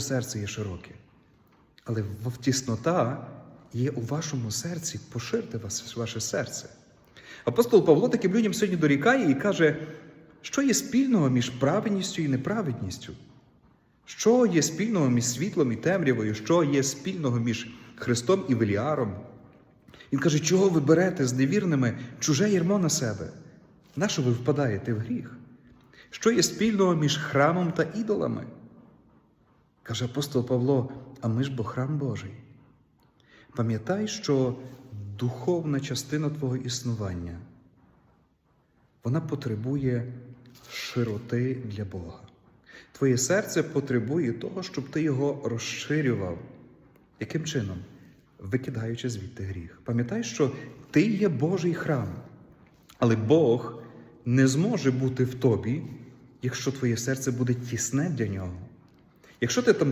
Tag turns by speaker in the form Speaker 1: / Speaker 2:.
Speaker 1: серце є широке. Але тіснота є у вашому серці, поширте вас, ваше серце. Апостол Павло таким людям сьогодні дорікає і каже, що є спільного між праведністю і неправедністю? Що є спільного між світлом і темрявою? Що є спільного між Христом і Веліаром? Він каже, чого ви берете з невірними чуже ярмо на себе? Нащо ви впадаєте в гріх? Що є спільного між храмом та ідолами? Каже апостол Павло, а ми ж бо храм Божий. Пам'ятай, що духовна частина твого існування, вона потребує широти для Бога. Твоє серце потребує того, щоб ти його розширював. Яким чином? Викидаючи звідти гріх. Пам'ятай, що ти є Божий храм, але Бог не зможе бути в тобі, якщо твоє серце буде тісне для нього. Якщо ти там